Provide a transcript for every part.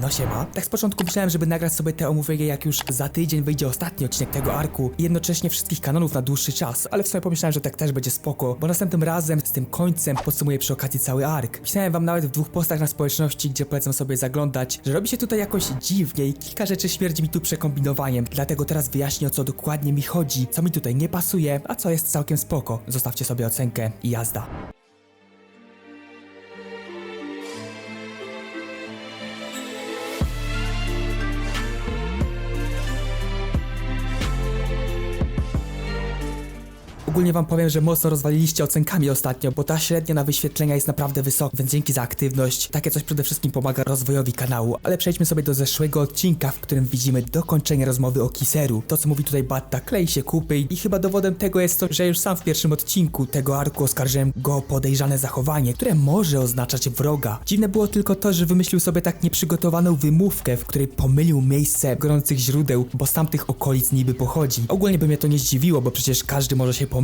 No siema. Tak z początku myślałem, żeby nagrać sobie te omówienie, jak już za tydzień wyjdzie ostatni odcinek tego arku i jednocześnie wszystkich kanonów na dłuższy czas, ale w sumie pomyślałem, że tak też będzie spoko, bo następnym razem z tym końcem podsumuję przy okazji cały ark. Pisałem wam nawet w dwóch postach na społeczności, gdzie polecam sobie zaglądać, że robi się tutaj jakoś dziwnie i kilka rzeczy śmierdzi mi tu przekombinowaniem, dlatego teraz wyjaśnię o co dokładnie mi chodzi, co mi tutaj nie pasuje, a co jest całkiem spoko. Zostawcie sobie ocenkę i jazda. Ogólnie wam powiem, że mocno rozwaliliście ocenkami ostatnio, bo ta średnia na wyświetlenia jest naprawdę wysoka, więc dzięki za aktywność. Takie coś przede wszystkim pomaga rozwojowi kanału. Ale przejdźmy sobie do zeszłego odcinka, w którym widzimy dokończenie rozmowy o Kiseru. To co mówi tutaj Batta, klei się kupy i chyba dowodem tego jest to, że już sam w pierwszym odcinku tego arku oskarżyłem go o podejrzane zachowanie, które może oznaczać wroga. Dziwne było tylko to, że wymyślił sobie tak nieprzygotowaną wymówkę, w której pomylił miejsce gorących źródeł, bo z tamtych okolic niby pochodzi. Ogólnie by mnie to nie zdziwiło, bo przecież każdy może się pomylić,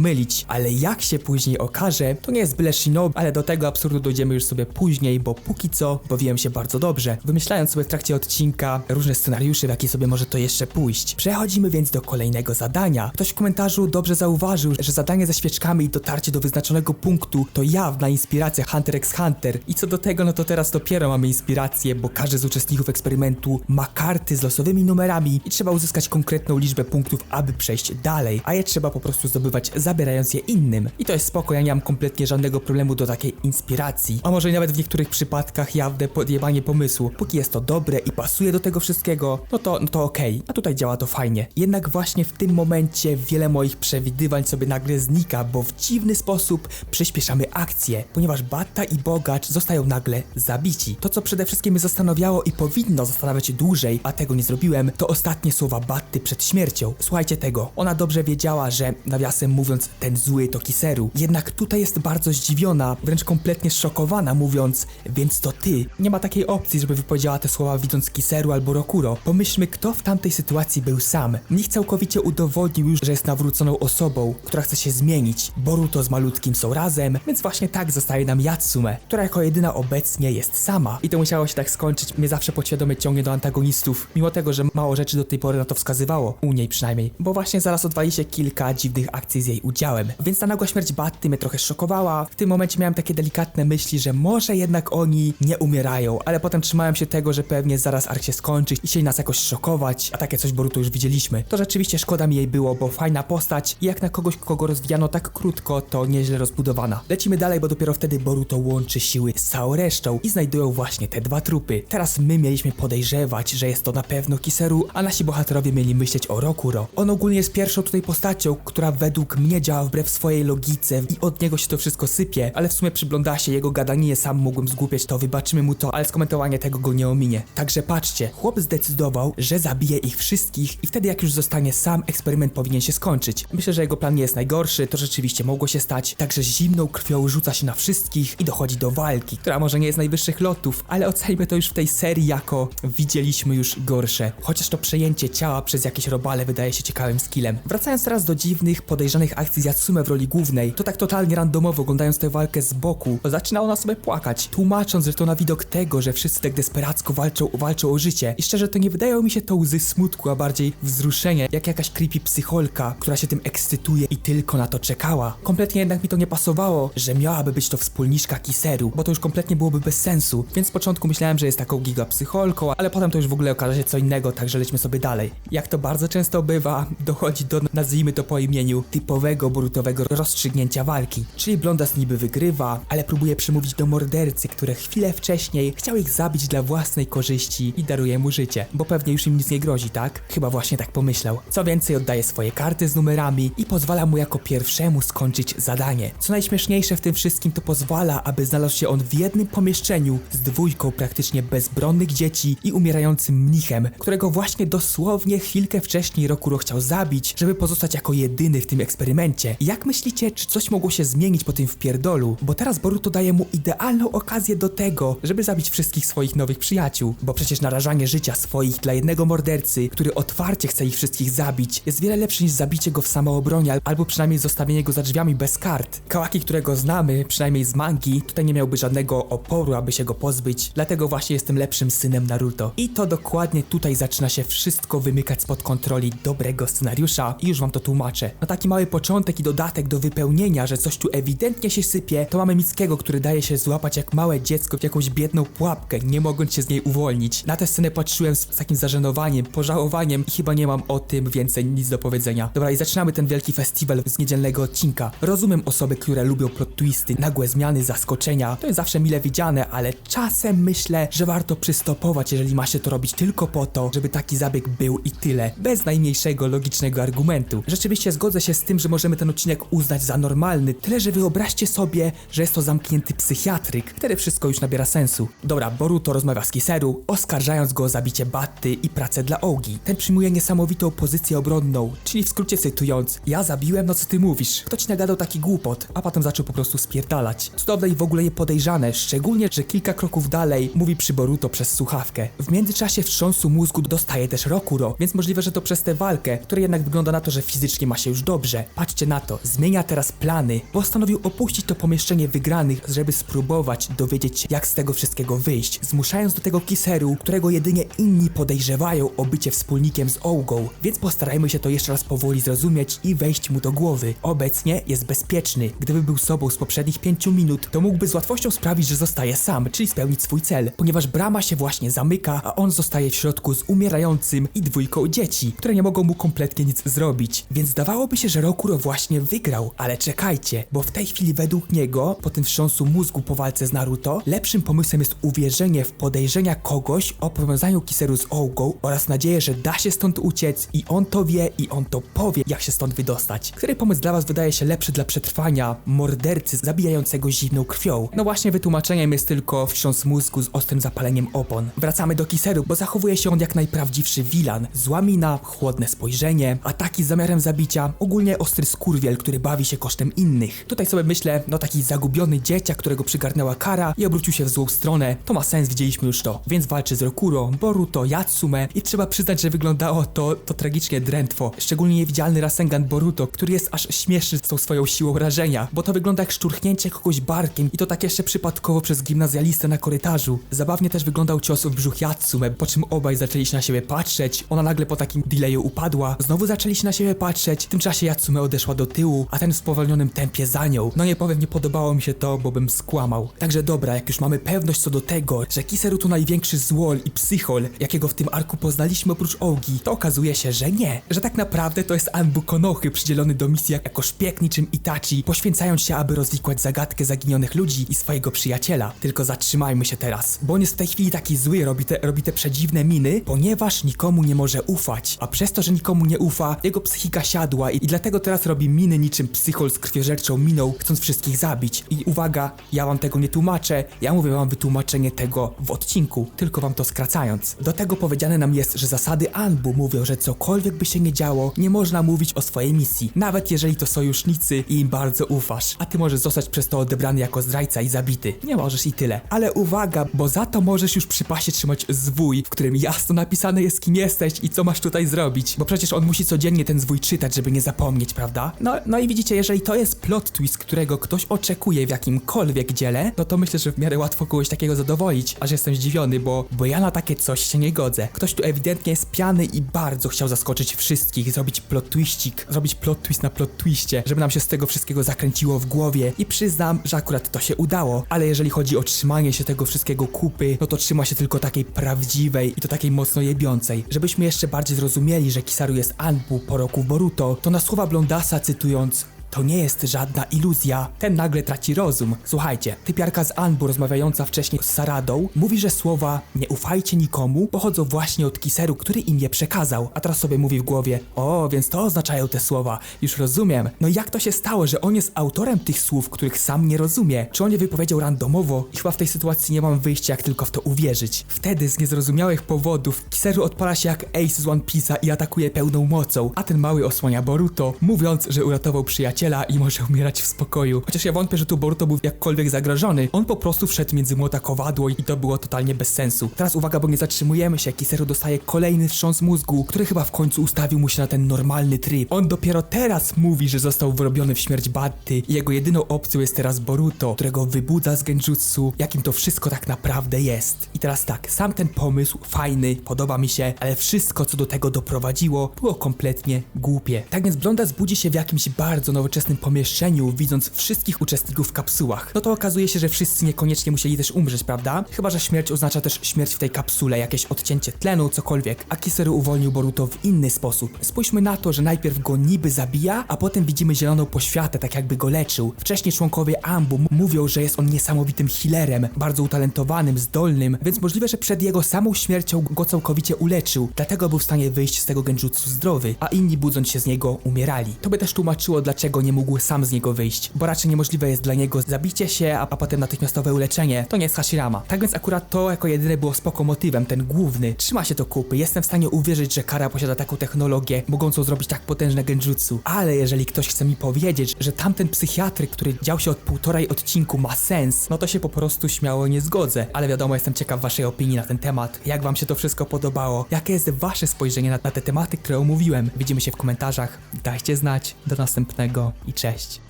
ale jak się później okaże, to nie jest byle shinobi, ale do tego absurdu dojdziemy już sobie później, bo póki co bawiłem się bardzo dobrze, wymyślając sobie w trakcie odcinka różne scenariusze, w jakie sobie może to jeszcze pójść. Przechodzimy więc do kolejnego zadania. Ktoś w komentarzu dobrze zauważył, że zadanie ze świeczkami i dotarcie do wyznaczonego punktu to jawna inspiracja Hunter x Hunter. I co do tego, no to teraz dopiero mamy inspirację, bo każdy z uczestników eksperymentu ma karty z losowymi numerami i trzeba uzyskać konkretną liczbę punktów, aby przejść dalej, a je trzeba po prostu zdobywać zabierając je innym. I to jest spoko, ja nie mam kompletnie żadnego problemu do takiej inspiracji, a może nawet w niektórych przypadkach jawne podjebanie pomysłu. Póki jest to dobre i pasuje do tego wszystkiego, no to, no to okej, a tutaj działa to fajnie. Jednak właśnie w tym momencie wiele moich przewidywań sobie nagle znika, bo w dziwny sposób przyspieszamy akcję, ponieważ Batta i Bogacz zostają nagle zabici. To co przede wszystkim mnie zastanawiało i powinno zastanawiać dłużej, a tego nie zrobiłem, to ostatnie słowa Batty przed śmiercią. Słuchajcie tego, ona dobrze wiedziała, że nawiasem mówiąc ten zły to Kiseru. Jednak tutaj jest bardzo zdziwiona, wręcz kompletnie szokowana mówiąc, więc to ty. Nie ma takiej opcji, żeby wypowiedziała te słowa widząc Kiseru albo Rokuro. Pomyślmy, kto w tamtej sytuacji był sam. Nikt całkowicie udowodnił już, że jest nawróconą osobą, która chce się zmienić. Boruto z malutkim są razem, więc właśnie tak zostaje nam Yatsume, która jako jedyna obecnie jest sama. I to musiało się tak skończyć, mnie zawsze podświadomie ciągnie do antagonistów, mimo tego, że mało rzeczy do tej pory na to wskazywało, u niej przynajmniej. Bo właśnie zaraz odwali się kilka dziwnych akcji z jej udziałem. Więc ta nagła śmierć Batty mnie trochę szokowała. W tym momencie miałem takie delikatne myśli, że może jednak oni nie umierają, ale potem trzymałem się tego, że pewnie zaraz ark się skończy i chcieli nas jakoś szokować, a takie coś Boruto już widzieliśmy. To rzeczywiście szkoda mi jej było, bo fajna postać i jak na kogoś, kogo rozwijano tak krótko, to nieźle rozbudowana. Lecimy dalej, bo dopiero wtedy Boruto łączy siły z całą resztą i znajdują właśnie te dwa trupy. Teraz my mieliśmy podejrzewać, że jest to na pewno Kiseru, a nasi bohaterowie mieli myśleć o Rokuro. On ogólnie jest pierwszą tutaj postacią, która według mnie działa wbrew swojej logice i od niego się to wszystko sypie, ale w sumie przygląda się jego gadaninie sam mogłem zgłupieć, to wybaczymy mu to, ale skomentowanie tego go nie ominie. Także patrzcie, chłop zdecydował, że zabije ich wszystkich i wtedy jak już zostanie sam, eksperyment powinien się skończyć. Myślę, że jego plan nie jest najgorszy, to rzeczywiście mogło się stać, także zimną krwią rzuca się na wszystkich i dochodzi do walki, która może nie jest najwyższych lotów, ale ocejmy to już w tej serii jako widzieliśmy już gorsze. Chociaż to przejęcie ciała przez jakieś robale wydaje się ciekawym skillem. Wracając teraz do dziwnych, podejrzanych akcji z Yatsume w roli głównej, to tak totalnie randomowo oglądając tę walkę z boku, zaczyna ona sobie płakać, tłumacząc, że to na widok tego, że wszyscy tak desperacko walczą, walczą o życie. I szczerze to nie wydają mi się to łzy smutku, a bardziej wzruszenie, jak jakaś creepy psycholka, która się tym ekscytuje i tylko na to czekała. Kompletnie jednak mi to nie pasowało, że miałaby być to wspólniczka Kiseru, bo to już kompletnie byłoby bez sensu, więc z początku myślałem, że jest taką giga psycholką, ale potem to już w ogóle okaże się co innego, także lećmy sobie dalej. Jak to bardzo często bywa, dochodzi do, nazwijmy to po imieniu, typowego brutowego rozstrzygnięcia walki. Czyli Blondas niby wygrywa, ale próbuje przemówić do mordercy, który chwilę wcześniej chciał ich zabić dla własnej korzyści i daruje mu życie, bo pewnie już im nic nie grozi, tak? Chyba właśnie tak pomyślał. Co więcej, oddaje swoje karty z numerami i pozwala mu jako pierwszemu skończyć zadanie. Co najśmieszniejsze w tym wszystkim, to pozwala, aby znalazł się on w jednym pomieszczeniu z dwójką praktycznie bezbronnych dzieci i umierającym mnichem, którego właśnie dosłownie chwilkę wcześniej Rokuro chciał zabić, żeby pozostać jako jedyny w tym eksperymencie I jak myślicie, czy coś mogło się zmienić po tym wpierdolu? Bo teraz Boruto daje mu idealną okazję do tego, żeby zabić wszystkich swoich nowych przyjaciół. Bo przecież narażanie życia swoich dla jednego mordercy, który otwarcie chce ich wszystkich zabić, jest wiele lepsze niż zabicie go w samoobronie, al- albo przynajmniej zostawienie go za drzwiami bez kart. Kawaki, którego znamy, przynajmniej z mangi, tutaj nie miałby żadnego oporu, aby się go pozbyć. Dlatego właśnie jestem lepszym synem Naruto. I to dokładnie tutaj zaczyna się wszystko wymykać spod kontroli dobrego scenariusza i już wam to tłumaczę. Na taki mały początek i dodatek do wypełnienia, że coś tu ewidentnie się sypie, to mamy Mickiego, który daje się złapać jak małe dziecko w jakąś biedną pułapkę, nie mogąc się z niej uwolnić. Na tę scenę patrzyłem z takim zażenowaniem, pożałowaniem i chyba nie mam o tym więcej nic do powiedzenia. Dobra, i zaczynamy ten wielki festiwal z niedzielnego odcinka. Rozumiem osoby, które lubią plot twisty, nagłe zmiany, zaskoczenia. To jest zawsze mile widziane, ale czasem myślę, że warto przystopować, jeżeli ma się to robić tylko po to, żeby taki zabieg był i tyle. Bez najmniejszego logicznego argumentu. Rzeczywiście zgodzę się z tym, że możemy ten odcinek uznać za normalny, tyle że wyobraźcie sobie, że jest to zamknięty psychiatryk. Wtedy wszystko już nabiera sensu. Dobra, Boruto rozmawia z Kiseru, oskarżając go o zabicie Batty i pracę dla Ogi. Ten przyjmuje niesamowitą pozycję obronną, czyli w skrócie cytując, ja zabiłem, no co ty mówisz? Kto ci nagadał taki głupot? A potem zaczął po prostu spierdalać. Cudowne i w ogóle niepodejrzane, szczególnie, że kilka kroków dalej mówi przy Boruto przez słuchawkę. W międzyczasie wstrząsu mózgu dostaje też Rokuro, więc możliwe, że to przez tę walkę, która jednak wygląda na to, że fizycznie ma się już dobrze. Patrzcie na to, zmienia teraz plany. Postanowił opuścić to pomieszczenie wygranych, żeby spróbować dowiedzieć się, jak z tego wszystkiego wyjść, zmuszając do tego Kiseru, którego jedynie inni podejrzewają o bycie wspólnikiem z Ougą. Więc postarajmy się to jeszcze raz powoli zrozumieć i wejść mu do głowy. Obecnie jest bezpieczny. Gdyby był sobą z poprzednich pięciu minut, to mógłby z łatwością sprawić, że zostaje sam, czyli spełnić swój cel, ponieważ brama się właśnie zamyka, a on zostaje w środku z umierającym i dwójką dzieci, które nie mogą mu kompletnie nic zrobić. Więc zdawałoby się, że Właśnie wygrał, ale czekajcie, bo w tej chwili według niego, po tym wstrząsu mózgu po walce z Naruto, lepszym pomysłem jest uwierzenie w podejrzenia kogoś o powiązaniu Kiseru z Ougą oraz nadzieję, że da się stąd uciec i on to wie i on to powie, jak się stąd wydostać. Który pomysł dla was wydaje się lepszy dla przetrwania mordercy zabijającego zimną krwią? No właśnie wytłumaczeniem jest tylko wstrząs mózgu z ostrym zapaleniem opon. Wracamy do Kiseru, bo zachowuje się on jak najprawdziwszy wilan. Zła mina, chłodne spojrzenie, ataki z zamiarem zabicia, ogólnie ostry skurwiel, który bawi się kosztem innych. Tutaj sobie myślę, no taki zagubiony dzieciak, którego przygarnęła kara i obrócił się w złą stronę. To ma sens, widzieliśmy już to. Więc walczy z Rokuro, Boruto, Yatsume i trzeba przyznać, że wyglądało to, to tragicznie drętwo. Szczególnie niewidzialny Rasengan Boruto, który jest aż śmieszny z tą swoją siłą rażenia, bo to wygląda jak szturchnięcie kogoś barkiem i to tak jeszcze przypadkowo przez gimnazjalistę na korytarzu. Zabawnie też wyglądał cios w brzuch Yatsume, po czym obaj zaczęli się na siebie patrzeć. Ona nagle po takim delayu upadła, znowu zaczęli się na siebie patrzeć. W tym czasie Yatsume odeszła do tyłu, a ten w spowolnionym tempie za nią. No nie powiem, nie podobało mi się to, bo bym skłamał. Także dobra, jak już mamy pewność co do tego, że Kiseru to największy złol i psychol, jakiego w tym arku poznaliśmy oprócz Ogi, to okazuje się, że nie. Że tak naprawdę to jest Anbu Konohy przydzielony do misji jak- jako szpieg niczym Itachi, poświęcając się, aby rozwikłać zagadkę zaginionych ludzi i swojego przyjaciela. Tylko zatrzymajmy się teraz, bo on jest w tej chwili taki zły, robi te, robi te przedziwne miny, ponieważ nikomu nie może ufać. A przez to, że nikomu nie ufa, jego psychika siadła i, i dlatego teraz robi miny niczym psychol z krwiożerczą miną, chcąc wszystkich zabić. I uwaga, ja wam tego nie tłumaczę, ja mówię wam wytłumaczenie tego w odcinku, tylko wam to skracając. Do tego powiedziane nam jest, że zasady Anbu mówią, że cokolwiek by się nie działo, nie można mówić o swojej misji, nawet jeżeli to sojusznicy i im bardzo ufasz, a ty możesz zostać przez to odebrany jako zdrajca i zabity. Nie możesz i tyle. Ale uwaga, bo za to możesz już przy pasie trzymać zwój, w którym jasno napisane jest kim jesteś i co masz tutaj zrobić, bo przecież on musi codziennie ten zwój czytać, żeby nie zapomnieć, prawda? No, no i widzicie, jeżeli to jest plot twist, którego ktoś oczekuje w jakimkolwiek dziele, no to myślę, że w miarę łatwo kogoś takiego zadowolić, aż jestem zdziwiony, bo, bo ja na takie coś się nie godzę. Ktoś tu ewidentnie jest piany i bardzo chciał zaskoczyć wszystkich, zrobić plot twistik, zrobić plot twist na plot twiście, żeby nam się z tego wszystkiego zakręciło w głowie i przyznam, że akurat to się udało, ale jeżeli chodzi o trzymanie się tego wszystkiego kupy, no to trzyma się tylko takiej prawdziwej i to takiej mocno jebiącej. Żebyśmy jeszcze bardziej zrozumieli, że Kisaru jest Anbu po roku Boruto, to na słowa Blondasa cytując to nie jest żadna iluzja. Ten nagle traci rozum. Słuchajcie, typiarka z Anbu rozmawiająca wcześniej z Saradą mówi, że słowa nie ufajcie nikomu pochodzą właśnie od Kiseru, który im je przekazał. A teraz sobie mówi w głowie, o, więc to oznaczają te słowa. Już rozumiem. No jak to się stało, że on jest autorem tych słów, których sam nie rozumie? Czy on je wypowiedział randomowo? I chyba w tej sytuacji nie mam wyjścia, jak tylko w to uwierzyć. Wtedy z niezrozumiałych powodów Kiseru odpala się jak Ace z One Piece'a i atakuje pełną mocą, a ten mały osłania Boruto, mówiąc, że uratował przyjaciela i może umierać w spokoju. Chociaż ja wątpię, że tu Boruto był jakkolwiek zagrożony. On po prostu wszedł między młota kowadło i to było totalnie bez sensu. Teraz uwaga, bo nie zatrzymujemy się. Kiseru dostaje kolejny wstrząs mózgu, który chyba w końcu ustawił mu się na ten normalny tryb. On dopiero teraz mówi, że został wyrobiony w śmierć Batty i jego jedyną opcją jest teraz Boruto, którego wybudza z genjutsu, jakim to wszystko tak naprawdę jest. I teraz tak, sam ten pomysł fajny, podoba mi się, ale wszystko co do tego doprowadziło było kompletnie głupie. Tak więc Blonda budzi się w jakimś bardzo nowoczesnym pomieszczeniu, widząc wszystkich uczestników w kapsułach. No to okazuje się, że wszyscy niekoniecznie musieli też umrzeć, prawda? Chyba, że śmierć oznacza też śmierć w tej kapsule, jakieś odcięcie tlenu, cokolwiek. A Kiseru uwolnił Boruto w inny sposób. Spójrzmy na to, że najpierw go niby zabija, a potem widzimy zieloną poświatę, tak jakby go leczył. Wcześniej członkowie Ambu mówią, że jest on niesamowitym healerem, bardzo utalentowanym, zdolnym, więc możliwe, że przed jego samą śmiercią go całkowicie uleczył. Dlatego był w stanie wyjść z tego genjutsu zdrowy, a inni budząc się z niego umierali. To by też tłumaczyło, dlaczego nie mógł sam z niego wyjść, bo raczej niemożliwe jest dla niego zabicie się, a, potem natychmiastowe uleczenie. To nie jest Hashirama. Tak więc akurat to jako jedyne było spoko motywem, ten główny. Trzyma się to kupy. Jestem w stanie uwierzyć, że Kara posiada taką technologię, mogącą zrobić tak potężne genjutsu. Ale jeżeli ktoś chce mi powiedzieć, że tamten psychiatryk, który dział się od półtorej odcinku ma sens, no to się po prostu śmiało nie zgodzę. Ale wiadomo, jestem ciekaw waszej opinii na ten temat. Jak wam się to wszystko podobało? Jakie jest wasze spojrzenie na, na te tematy, które omówiłem? Widzimy się w komentarzach. Dajcie znać. Do następnego i cześć.